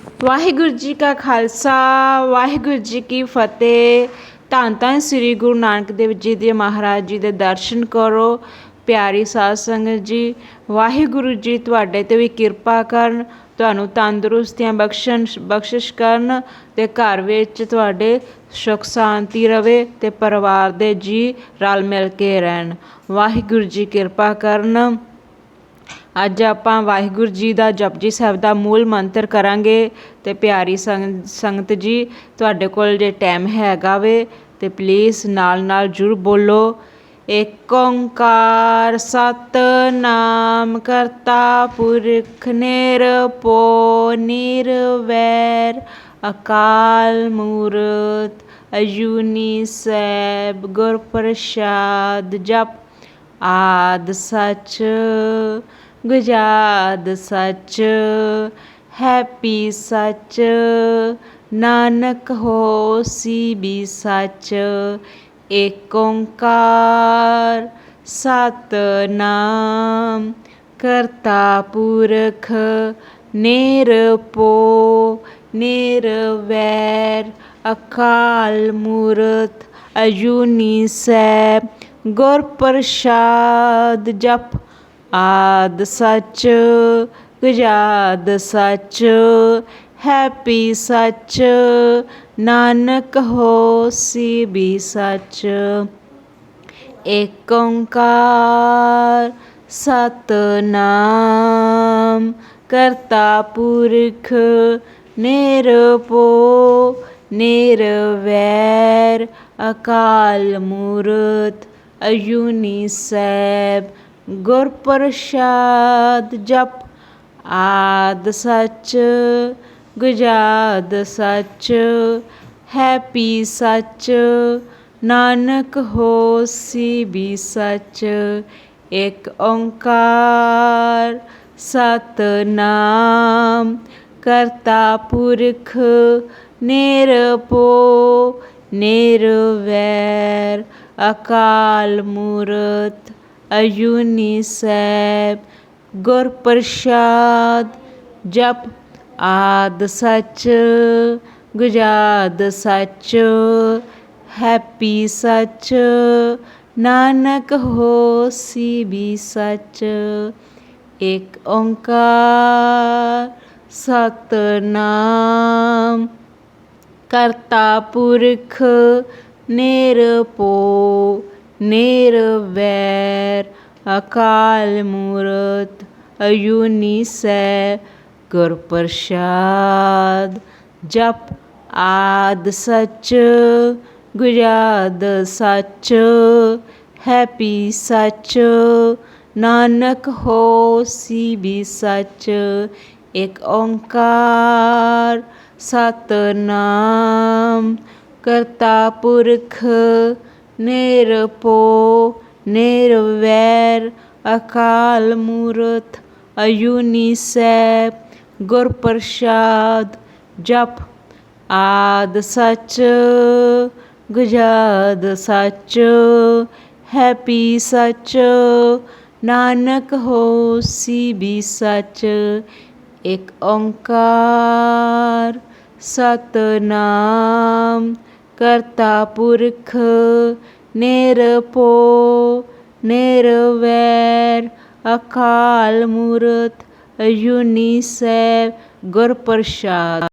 ਵਾਹਿਗੁਰੂ ਜੀ ਕਾ ਖਾਲਸਾ, ਵਾਹਿਗੁਰੂ ਜੀ ਕੀ ਫਤਿਹ। ਧੰਨ ਧੰਨ ਸ੍ਰੀ ਗੁਰੂ ਨਾਨਕ ਦੇਵ ਜੀ ਦੇ ਮਹਾਰਾਜ ਜੀ ਦੇ ਦਰਸ਼ਨ ਕਰੋ, ਪਿਆਰੀ ਸਾਧ ਸੰਗਤ ਜੀ। ਵਾਹਿਗੁਰੂ ਜੀ ਤੁਹਾਡੇ ਤੇ ਵੀ ਕਿਰਪਾ ਕਰਨ, ਤੁਹਾਨੂੰ ਤੰਦਰੁਸਤੀਆਂ ਬਖਸ਼ਣ, ਬਖਸ਼ਿਸ਼ ਕਰਨ ਤੇ ਘਰ ਵਿੱਚ ਤੁਹਾਡੇ ਸੁਖ ਸ਼ਾਂਤੀ ਰਵੇ ਤੇ ਪਰਿਵਾਰ ਦੇ ਜੀ ਰਲ ਮਿਲ ਕੇ ਰਹਿਣ। ਵਾਹਿਗੁਰੂ ਜੀ ਕਿਰਪਾ ਕਰਨ। ਅੱਜ ਆਪਾਂ ਵਾਹਿਗੁਰੂ ਜੀ ਦਾ ਜਪਜੀ ਸਾਹਿਬ ਦਾ ਮੂਲ ਮੰਤਰ ਕਰਾਂਗੇ ਤੇ ਪਿਆਰੀ ਸੰਗ- ਸੰਗਤ ਜੀ, ਤੁਹਾਡੇ ਕੋਲ ਜੇ ਟਾਈਮ ਹੈਗਾ ਵੇ ਤੇ ਪਲੀਜ਼ ਨਾਲ ਨਾਲ ਜੁਰ ਬੋਲੋ। ਏਕ ਓੰਕਾਰ ਸਤਨਾਮ ਕਰਤਾ ਪੁਰਖ ਨਿਰਭਉ ਨਿਰਵੈਰ, ਅਕਾਲ ਮੂਰਤ ਅਜੂਨੀ ਸੈਬ ਗੁਰ ਪ੍ਰਸਾਦ ਜਪ। ਆਦ ਸੱਚ ਗੁਜਾਦ ਸੱਚ, ਹੈਪੀ ਸੱਚ, ਨਾਨਕ ਹੋਸੀ ਵੀ ਸੱਚ, ਏਕ ਓੰਕਾਰ ਸਤਨਾਮ ਕਰਤਾ ਪੁਰਖ ਨਿਰਭਉ ਨਿਰਵੈਰ, ਅਕਾਲ ਮੂਰਤ ਅਜੂਨੀ ਸੈਬ ਗੁਰ ਪ੍ਰਸਾਦ ਜਪ ਆਦ ਸੱਚ, ਗੁਜਾਦ ਸੱਚ, ਹੈਪੀ ਸੱਚ, ਨਾਨਕ ਹੋਸੀ ਵੀ ਸੱਚ। ਏਕ ਓੰਕਾਰ ਸਤਨਾਮ, ਕਰਤਾ ਪੁਰਖ ਨਿਰਭਉ, ਨਿਰਵੈਰ ਅਕਾਲ ਮੂਰਤ ਅਜੂਨੀ ਸੈਬ। ਗੁਰ ਪ੍ਰਸਾਦ ਜਪ, ਆਦ ਸੱਚ, ਗੁਜਾਦ ਸੱਚ, ਹੈਪੀ ਸੱਚ, ਨਾਨਕ ਹੋਸੀ ਵੀ ਸੱਚ, ਇੱਕ ਓੰਕਾਰ ਸਤਨਾਮ, ਕਰਤਾ ਪੁਰਖ ਨਿਰਭਉ, ਨਿਰਵੈਰ, ਅਕਾਲ ਮੂਰਤ ਅਜੂਨੀ ਸੈਬ ਗੁਰ ਪ੍ਰਸਾਦ ਜਪ ਆਦ ਸੱਚ, ਗੁਜਾਦ ਸੱਚ, ਹੈਪੀ ਸੱਚ, ਨਾਨਕ ਹੋਸੀ ਵੀ ਸੱਚ ਇੱਕ ਓੰਕਾਰ ਸਤਨਾਮ। ਕਰਤਾ ਪੁਰਖ ਨਿਰਭਉ ਨਿਰਵੈਰ ਅਕਾਲ ਮੂਰਤ ਅਜੂਨੀ ਸੈ ਗੁਰ ਪ੍ਰਸਾਦ ਜਪ ਆਦ ਸੱਚ ਗੁਜਾਦ ਸੱਚ ਹੈਪੀ ਸੱਚ ਨਾਨਕ ਹੋਸੀ ਵੀ ਸੱਚ ਏਕ ਓੰਕਾਰ ਸਤਨਾਮ ਕਰਤਾ ਪੁਰਖ ਨਿਰਭਉ ਨਿਰਵੈਰ, ਅਕਾਲ ਮੂਰਤ ਅਜੂਨੀ ਸੈਬ ਗੁਰ ਪ੍ਰਸਾਦ ਜਪ, ਆਦ ਸੱਚ, ਗੁਜਾਦ ਸੱਚ, ਹੈਪੀ ਸੱਚ, ਨਾਨਕ ਹੋਸੀ ਵੀ ਸੱਚ, ਇੱਕ ਓੰਕਾਰ, ਸਤਨਾਮ ਕਰਤਾ ਪੁਰਖ ਨਿਰਭਉ ਨਿਰਵੈਰ ਅਕਾਲ ਮੂਰਤ ਅਜੂਨੀ ਸੈਬ ਗੁਰ ਪ੍ਰਸਾਦ